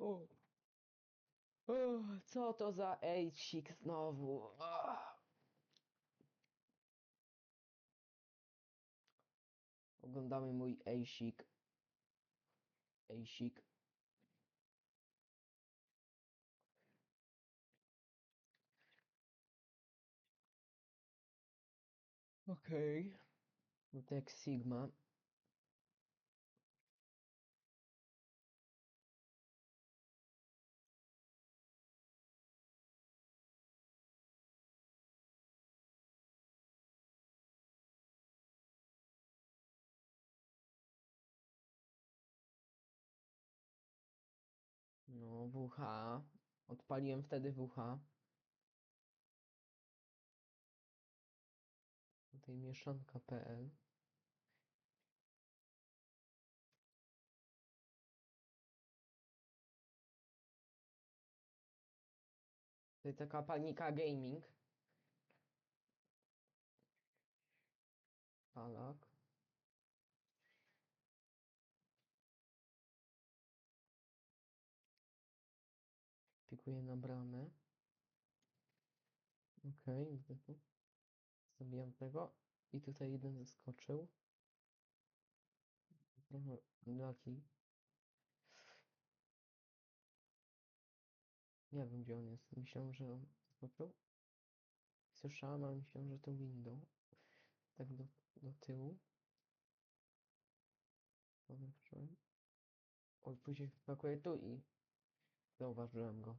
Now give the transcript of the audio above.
O. O, co to za ejsik znowu? Ah. Oglądamy mój ejsik. Ejsik. Okej. To jak Sigma. WH. Odpaliłem wtedy WH. Tutaj mieszanka.pl Tutaj taka panika gaming. Palak. Pikuję na bramę. Okej, widzę tu. Zabijam tego. I tutaj jeden zeskoczył. Trochę unlucky. Nie wiem gdzie on jest. Myślałem, że on zeskoczył. Słyszałem, ale myślałem, że to window. Tak do, do tyłu. Polepszyłem. Oj, później wskakuję tu i zauważyłem go.